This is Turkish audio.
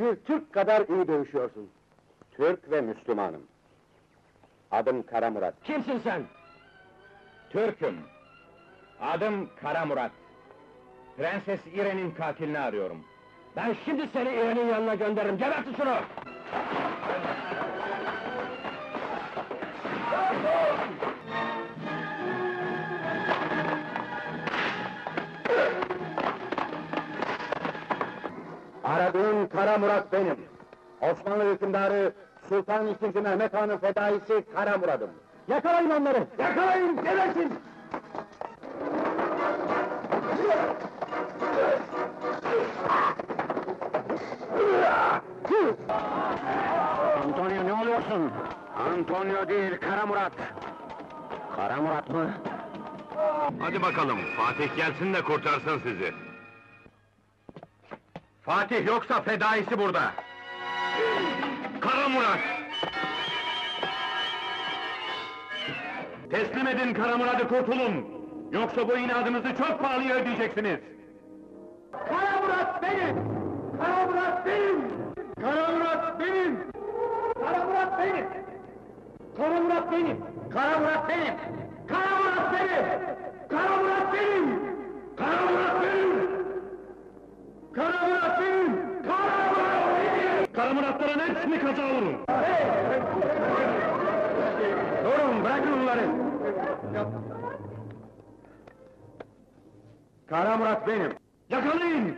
Bir Türk kadar iyi dövüşüyorsun. Türk ve Müslümanım. Adım Kara Murat. Kimsin sen? Türk'üm. Adım Kara Murat. Prenses İren'in katilini arıyorum. Ben şimdi seni İren'in yanına gönderirim. Gebertin şunu! Aradığın Kara Murat benim. Osmanlı hükümdarı Sultan II. Mehmet Han'ın fedaisi Kara Murat'ım. Yakalayın onları! Yakalayın! Gebertin! Antonio ne oluyorsun? Antonio değil, Kara Murat. Kara Murat mı? Hadi bakalım, Fatih gelsin de kurtarsın sizi. Fatih yoksa fedaisi burada. Kara Murat! Teslim edin Kara Murat'ı kurtulun! Yoksa bu inadınızı çok pahalıya ödeyeceksiniz! Kara Murat benim! Kara Murat benim! Kara Murat benim! Kara Murat benim! Kara Murat benim! Kara Murat benim! Kara Murat benim! Kara Muratların hepsini kaza vurun! Durun, bırakın onları! Kara Murat benim! Yakalayın!